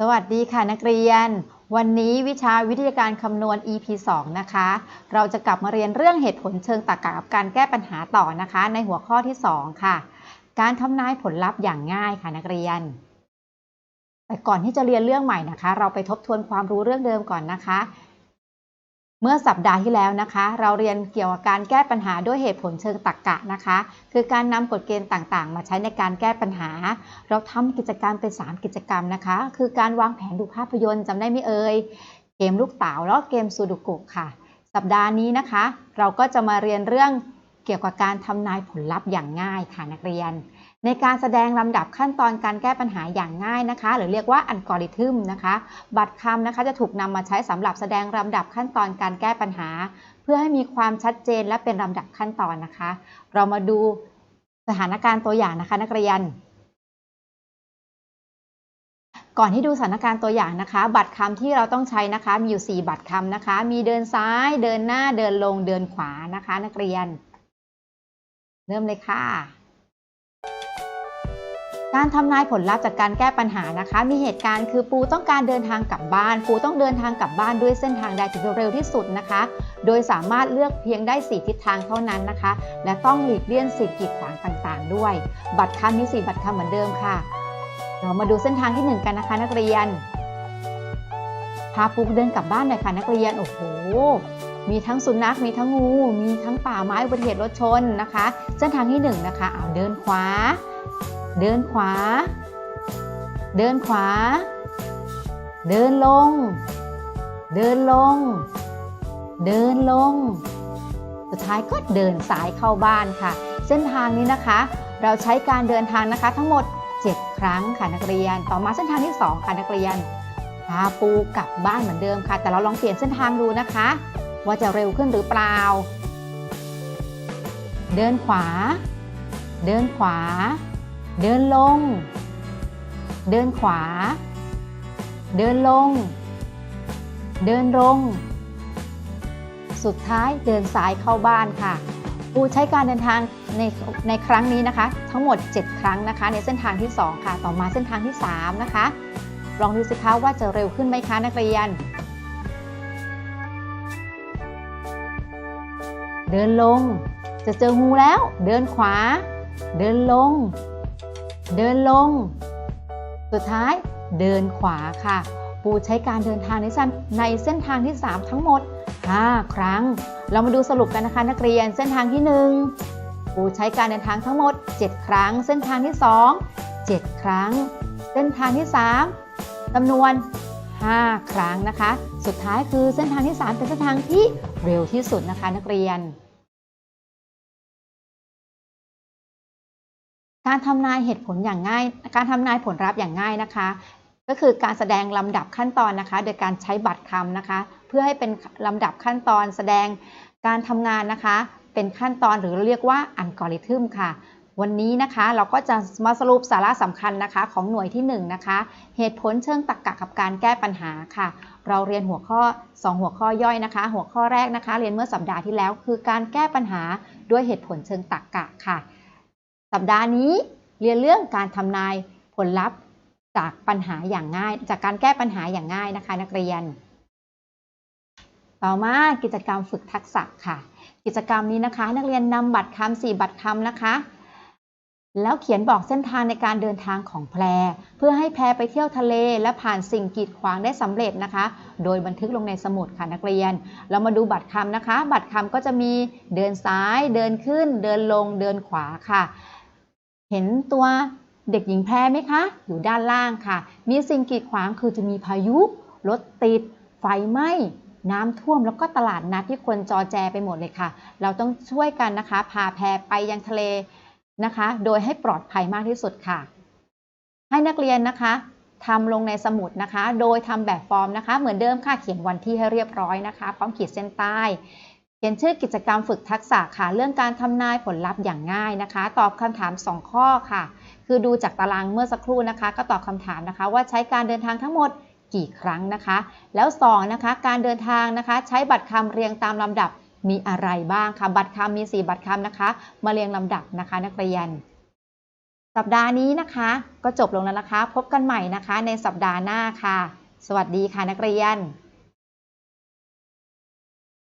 สวัสดีค่ะนักเรียน วันนี้วิชาวิทยาการคำนวณ EP 2 นะคะ เราจะกลับมาเรียนเรื่องเหตุผลเชิงตรรกะกับการแก้ปัญหาต่อนะคะ ในหัวข้อที่ 2 ค่ะ การทำนายผลลัพธ์อย่างง่ายค่ะนักเรียน แต่ก่อนที่จะเรียนเรื่องใหม่นะคะ เราไปทบทวนความรู้เรื่องเดิมก่อนนะคะ เมื่อสัปดาห์ที่แล้วนะคะ เราเรียนเกี่ยวกับการแก้ปัญหาด้วยเหตุผลเชิงตรรกะนะคะ คือการนำกฎเกณฑ์ต่างๆ มาใช้ในการแก้ปัญหา เราทำกิจกรรมเป็น 3 กิจกรรมนะคะ คือการวางแผนดูภาพยนตร์จำได้ไหมเอ่ยเกมลูกเต๋าแล้วเกมซูดูกุค่ะ สัปดาห์นี้นะคะ เราก็จะมาเรียนเรื่องเกี่ยวกับการทำนายผลลัพธ์อย่างง่ายค่ะนักเรียน ในการแสดงลำดับขั้นตอนการแก้ปัญหาอย่างง่ายนะคะ หรือเรียกว่าอัลกอริทึมนะคะ บัตรคำนะคะจะถูกนำมาใช้สำหรับแสดงลำดับขั้นตอนการแก้ปัญหา เพื่อให้มีความชัดเจนและเป็นลำดับขั้นตอนนะคะ เรามาดูสถานการณ์ตัวอย่างนะคะ นักเรียนก่อนที่ดูสถานการณ์ตัวอย่างนะคะ บัตรคำที่เราต้องใช้นะคะ มีอยู่ 4 บัตรคำนะคะ มีเดินซ้าย เดินหน้า เดินลง เดินขวานะคะ นักเรียน เริ่มเลยค่ะ การทำนายผลลัพธ์จากการแก้ปัญหานะคะ มีเหตุการณ์คือปูต้องการเดินทางกลับบ้าน ปูต้องเดินทางกลับบ้านด้วยเส้นทางใดที่เร็วที่สุดนะคะ โดยสามารถเลือกเพียงได้ 4 ทิศทางเท่านั้นนะคะ และต้องหลีกเลี่ยงสิ่งกีดขวางต่างๆ ด้วย บัตรคำมี4บัตรคำเหมือนเดิมค่ะ เรามาดูเส้นทางที่ 1 กันนะคะ นักเรียนพาปูเดินกลับบ้านหน่อยค่ะนักเรียนโอ้โหมีทั้งสุนัขมีทั้งงู มีทั้งป่าไม้อุบัติเหตุรถชนนะคะ เส้นทางที่1นงนะคะเอาเดินขวา เดินขวา เดินขวา เดินลง เดินลง เดินลง สุดท้ายก็เดินสายเข้าบ้านค่ะ เส้นทางนี้นะคะ เราใช้การเดินทางนะคะ ทั้งหมด 7 ครั้งค่ะนักเรียน ต่อมาเส้นทางที่ 2 ค่ะนักเรียนพาปูกลับบ้านเหมือนเดิมค่ะ แต่เราลองเปลี่ยนเส้นทางดูนะคะ ว่าจะเร็วขึ้นหรือเปล่า เดินขวา เดินขวา เดินลง เดินขวา เดินลง เดินลง สุดท้ายเดินซ้ายเข้าบ้านค่ะปูใช้การเดินทางในในครั้งนี้นะคะ ทั้งหมด 7 ครั้งนะคะ ในเส้นทางที่ 2 ค่ะ ต่อมาเส้นทางที่ 3 นะคะ ลองดูสิคะว่าจะเร็วขึ้นไหมคะนักเรียน เดินลง จะเจองูแล้ว เดินขวา เดินลง เดินลง สุดท้ายเดินขวาค่ะ ปูใช้การเดินทางในเส้นในเส้นทางที่ 3 ทั้งหมด 5 ครั้ง เรามาดูสรุปกันนะคะนักเรียนเส้นทางที่ 1 ปูใช้การเดินทางทั้งหมด 7 ครั้ง เส้นทางที่ 2 7 ครั้ง เส้นทางที่ 3จำนวน 5 ครั้งนะคะ สุดท้ายคือเส้นทางที่ 3 เป็นเส้นทางที่เร็วที่สุดนะคะนักเรียน การทำนายเหตุผลอย่างง่าย การทำนายผลลัพธ์อย่างง่ายนะคะ ก็คือการแสดงลำดับขั้นตอนนะคะ โดยการใช้บัตรคำนะคะ เพื่อให้เป็นลำดับขั้นตอน แสดงการทำงานนะคะ เป็นขั้นตอนหรือเรียกว่าอัลกอริทึมค่ะ วันนี้นะคะเราก็จะมาสรุปสาระสำคัญนะคะของหน่วยที่ 1นงนะคะ เหตุผลเชิงตรรกะกับการแก้ปัญหาค่ะ เราเรียนหัวข้อ 2 หัวข้อย่อยนะคะ หัวข้อแรกนะคะ เรียนเมื่อสัปดาห์ที่แล้ว คือการแก้ปัญหาด้วยเหตุผลเชิงตรรกะค่ะ สัปดาห์นี้เรียนเรื่องการทำนายผลลัพธ์จากปัญหาอย่างง่าย จากการแก้ปัญหาอย่างง่ายนะคะ นักเรียน ต่อมากิจกรรมฝึกทักษะค่ะ กิจกรรมนี้นะคะ นักเรียนนำบัตรคำสี่บัตรคำนะคะ แล้วเขียนบอกเส้นทางในการเดินทางของแพร เพื่อให้แพรไปเที่ยวทะเล และผ่านสิ่งกีดขวางได้สำเร็จนะคะ โดยบันทึกลงในสมุดค่ะนักเรียน เรามาดูบัตรคำนะคะ บัตรคำก็จะมีเดินซ้าย เดินขึ้น เดินลง เดินขวาค่ะ เห็นตัวเด็กหญิงแพรไหมคะ อยู่ด้านล่างค่ะ มีสิ่งกีดขวางคือจะมีพายุ รถติด ไฟไหม้ น้ำท่วมแล้วก็ตลาดนัดที่คนจอแจไปหมดเลยค่ะ เราต้องช่วยกันนะคะ พาแพรไปยังทะเลนะคะ โดยให้ปลอดภัยมากที่สุดค่ะ ให้นักเรียนนะคะทำลงในสมุดนะคะ โดยทำแบบฟอร์มนะคะ เหมือนเดิมค่ะ เขียนวันที่ให้เรียบร้อยนะคะ พร้อมขีดเส้นใต้ เขียนชื่อกิจกรรมฝึกทักษะค่ะเรื่องการทำนายผลลัพธ์อย่างง่ายนะคะ ตอบคำถาม 2 ข้อค่ะ คือดูจากตารางเมื่อสักครู่นะคะ ก็ตอบคำถามนะคะ ว่าใช้การเดินทางทั้งหมดกี่ครั้งนะคะ แล้ว2นะคะการเดินทางนะคะ ใช้บัตรคำเรียงตามลำดับมีอะไรบ้างคะบัตรคำมี 4 บัตรคำนะคะ มาเรียงลำดับนะคะ นักเรียน สัปดาห์นี้นะคะ ก็จบลงแล้วนะคะ พบกันใหม่นะคะ ในสัปดาห์หน้าค่ะ สวัสดีค่ะนักเรียน